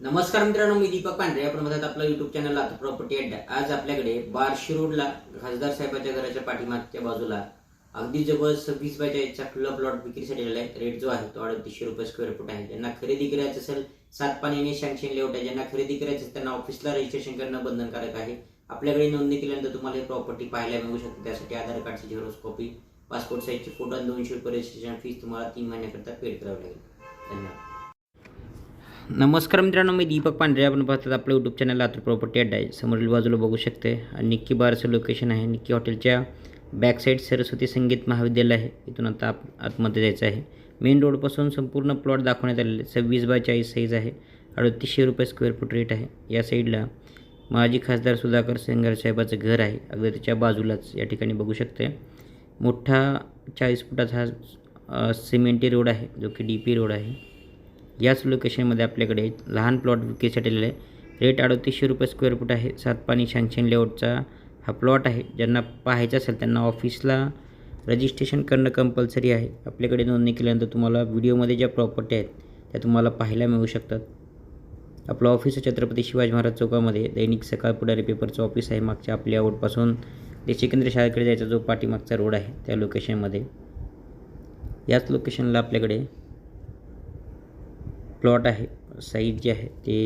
नमस्कार मित्रांनो मी दीपक पांढरे. आपण म्हणतात आपलं युट्यूब चॅनल आता प्रॉपर्टी अड्डा आज आपल्याकडे बार्शी रोडला खासदार साहेबाच्या घराच्या पाठीमागच्या बाजूला अगदी जवळ सव्वीस बाय चाळीसचा खुला प्लॉट विक्रीसाठी आलेला आहे. रेट जो आहे तो अडतीसशे रुपये स्क्वेअर फूट आहे. ज्यांना खरेदी करायचं असेल सात पाण्याने सँक्शन लेआउट आहे. ज्यांना खरेदी करायचं असेल त्यांना ऑफिसला रजिस्ट्रेशन करणं बंधनकारक आहे. आपल्याकडे नोंदणी केल्यानंतर तुम्हाला ही प्रॉपर्टी पाहायला मिळू शकते. त्यासाठी आधार कार्डची झेरॉक्स कॉपी पासपोर्ट साईजचे फोटो आणि दोनशे रुपये रजिस्ट्रेशन फीस तुम्हाला तीन महिन्याकरता पेड करावी लागेल. नमस्कार मित्रांनो मी दीपक पांढरे. आपण पाहतात आपलं यूट्यूब चॅनल लातूर प्रॉपर्टी अड्डा आहे. समोरील बाजूला बघू शकते. आणि निक्की बारचं लोकेशन आहे. निक्की हॉटेलच्या बॅक साईड सरस्वती संगीत महाविद्यालय आहे. इथून आता आप आतमध्ये जायचं आहे. मेन रोडपासून संपूर्ण प्लॉट दाखवण्यात आलेले सव्वीस बाय चाळीस साईज आहे. अडतीसशे रुपये स्क्वेअर फूट रेट आहे. या साईडला माजी खासदार सुधाकर सेंगर साहेबाचं घर आहे. अगदी त्याच्या बाजूलाच या ठिकाणी बघू शकते. मोठा चाळीस फुटाचा हा सिमेंटी रोड आहे. जो की डी पी रोड आहे. याच लोकेशनमध्ये आपल्याकडे लहान प्लॉट विक्रीसाठी आलेला आहे रेट अडतीसशे रुपये स्क्वेअर फूट आहे. सात पाणी सँक्शन लेआउटचा हा प्लॉट आहे. ज्यांना पाहायचा असेल त्यांना ऑफिसला रजिस्ट्रेशन करणं कंपल्सरी आहे. आपल्याकडे नोंदणी केल्यानंतर तुम्हाला व्हिडिओमध्ये ज्या प्रॉपर्टी आहेत त्या तुम्हाला पाहायला मिळू शकतात. आपलं ऑफिस छत्रपती शिवाजी महाराज चौकामध्ये. दैनिक सकाळ पुढारी पेपरचं ऑफिस आहे. मागच्या आपल्या आउटपासून देशी केंद्र शाळेकडे जायचा जो पाठीमागचा रोड आहे त्या लोकेशनमध्ये याच लोकेशनला आपल्याकडे प्लॉट आहे साईज जे आहे ते